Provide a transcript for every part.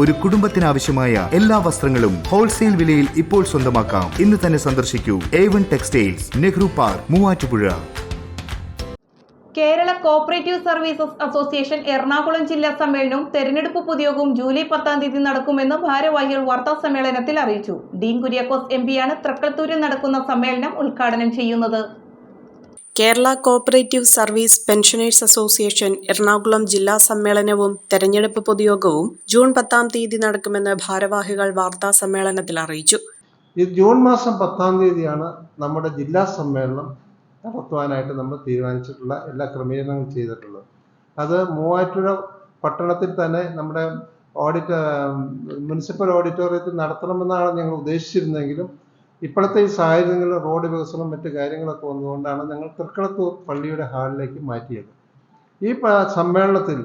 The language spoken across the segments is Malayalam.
ഒരു കുടുംബത്തിനാവശ്യമായ എല്ലാ വസ്ത്രങ്ങളും ഹോൾസെയിൽ വിലയിൽ ഇപ്പോൾ സ്വന്തമാക്കാം. ഇന്ന് തന്നെ സന്ദർശിക്കൂ. A one textiles Nehru park Muvattupuzha. Kerala cooperative services association Ernakulam ജില്ലാ സമ്മേളനവും തെരഞ്ഞെടുപ്പ് പൊതുയോഗവും ജൂലൈ പത്താം തീയതി നടക്കുമെന്ന് ഭാരവാഹികൾ വാർത്താ സമ്മേളനത്തിൽ അറിയിച്ചു. ഡീൻ കുര്യാക്കോസ് എം പിയാണ് തൃക്കളത്തൂരിൽ നടക്കുന്ന സമ്മേളനം ഉദ്ഘാടനം ചെയ്യുന്നത്. Kerala cooperative service pensioners association Ernakulam ജില്ലാ സമ്മേളനവും തെരഞ്ഞെടുപ്പ് പൊതുയോഗവും ജൂൺ പത്താം തീയതി നടക്കുമെന്ന് ഭാരവാഹികൾ വാർത്താ സമ്മേളനത്തിൽ അറിയിച്ചു. ജൂൺ മാസം പത്താം തീയതിയാണ് നമ്മുടെ ജില്ലാ സമ്മേളനം നടത്തുവാനായിട്ട് നമ്മൾ തീരുമാനിച്ചിട്ടുള്ള എല്ലാ ക്രമീകരണങ്ങളും ചെയ്തിട്ടുള്ളത്. അത് മൂവാറ്റുപുഴ പട്ടണത്തിൽ തന്നെ നമ്മുടെ ഓഡിറ്റ് മുനിസിപ്പൽ ഓഡിറ്റോറിയത്തിൽ നടത്തണമെന്നാണ് ഞങ്ങൾ ഉദ്ദേശിച്ചിരുന്നെങ്കിലും ഇപ്പോഴത്തെ ഈ സാഹചര്യങ്ങളിൽ റോഡ് വികസനം മറ്റു കാര്യങ്ങളൊക്കെ വന്നതുകൊണ്ടാണ് ഞങ്ങൾ തൃക്കളത്തൂർ പള്ളിയുടെ ഹാളിലേക്ക് മാറ്റിയത്. ഈ സമ്മേളനത്തിൽ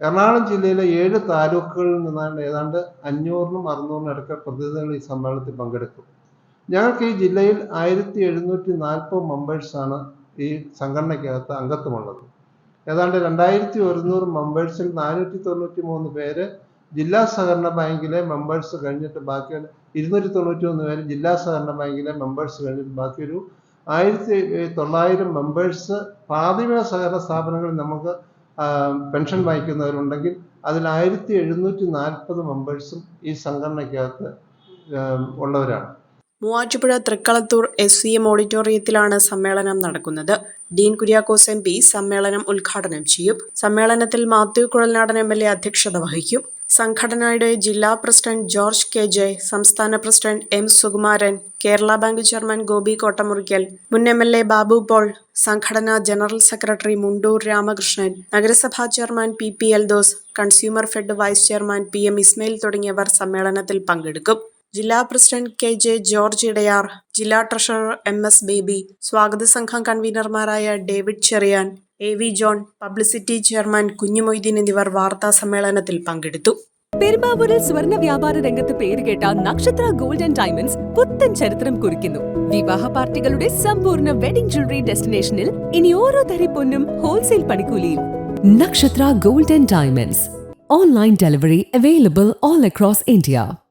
എറണാകുളം ജില്ലയിലെ ഏഴ് താലൂക്കുകളിൽ നിന്നാണ് ഏതാണ്ട് അഞ്ഞൂറിനും അറുന്നൂറിനും ഇടയ്ക്ക് പ്രതിനിധികൾ ഈ സമ്മേളനത്തിൽ പങ്കെടുക്കും ഞങ്ങൾക്ക് ഈ ജില്ലയിൽ ആയിരത്തി എഴുന്നൂറ്റി നാൽപ്പത് മെമ്പേഴ്സാണ് ഈ സംഘടനയ്ക്കകത്ത് അംഗത്വമുള്ളത്. ഏതാണ്ട് രണ്ടായിരത്തി ഒരുന്നൂറ് മെമ്പേഴ്സിൽ നാനൂറ്റി തൊണ്ണൂറ്റി മൂന്ന് പേര് ജില്ലാ സഹകരണ ബാങ്കിലെ മെമ്പേഴ്സ് കഴിഞ്ഞിട്ട് ബാക്കി ഇരുന്നൂറ്റി തൊണ്ണൂറ്റി ഒന്ന് പേര് ജില്ലാ സഹകരണ ബാങ്കിലെ മെമ്പേഴ്സ് കഴിഞ്ഞിട്ട് ബാക്കി ഒരു ആയിരത്തി തൊള്ളായിരം മെമ്പേഴ്സ് പ്രാഥമിക സഹകരണ സ്ഥാപനങ്ങളിൽ നമുക്ക് പെൻഷൻ വാങ്ങിക്കുന്നവരുണ്ടെങ്കിൽ അതിൽ ആയിരത്തി എഴുന്നൂറ്റി നാൽപ്പത് മെമ്പേഴ്സും ഈ സംഘടനയ്ക്കകത്ത് ഉള്ളവരാണ്. Muvattupuzha Thrikkalathoor S C M ഓഡിറ്റോറിയത്തിലാണ് സമ്മേളനം നടക്കുന്നത്. ഡീൻ കുര്യാക്കോസ് എം പി സമ്മേളനം ഉദ്ഘാടനം ചെയ്യും. സമ്മേളനത്തിൽ Mathew Kuzhalnadan M L A അധ്യക്ഷത വഹിക്കും. സംഘടനയുടെ ജില്ലാ പ്രസിഡന്റ് ജോർജ് കെ ജെ സംസ്ഥാന president M Sukumaran Kerala bank chairman Gopi Kottamurickal മുൻ M L A Babu Paul സംഘടനാ ജനറൽ സെക്രട്ടറി മുണ്ടൂർ രാമകൃഷ്ണൻ നഗരസഭാ chairman P P Eldhose consumer fed vice chairman P M Ismail തുടങ്ങിയവർ സമ്മേളനത്തിൽ പങ്കെടുക്കും. ജില്ലാ president K J George Edayar ജില്ലാ ട്രഷറർ എം എസ് ബേബി സ്വാഗത സംഘം കൺവീനർമാരായ David Cherian A V John publicity chairman Kunjumoideen എന്നിവർ വാർത്താ സമ്മേളനത്തിൽ പങ്കെടുത്തു. പെരുമ്പാവൂരിൽ സ്വർണ വ്യാപാര രംഗത്ത് പേരുകേട്ട നക്ഷത്ര ഗോൾഡ് ആൻഡ് ഡയമണ്ട്സ് പുത്തൻ ചരിത്രം കുറിക്കുന്നു. വിവാഹ പാർട്ടികളുടെ സമ്പൂർണ വെഡിംഗ് ജ്വല്ലറി ഡെസ്റ്റിനേഷനിൽ ഇനി ഓരോ തരി പൊന്നും ഹോൾസെയിൽ പണിക്കൂലിയിൽ Nakshatra gold and diamonds. Online delivery available all across India.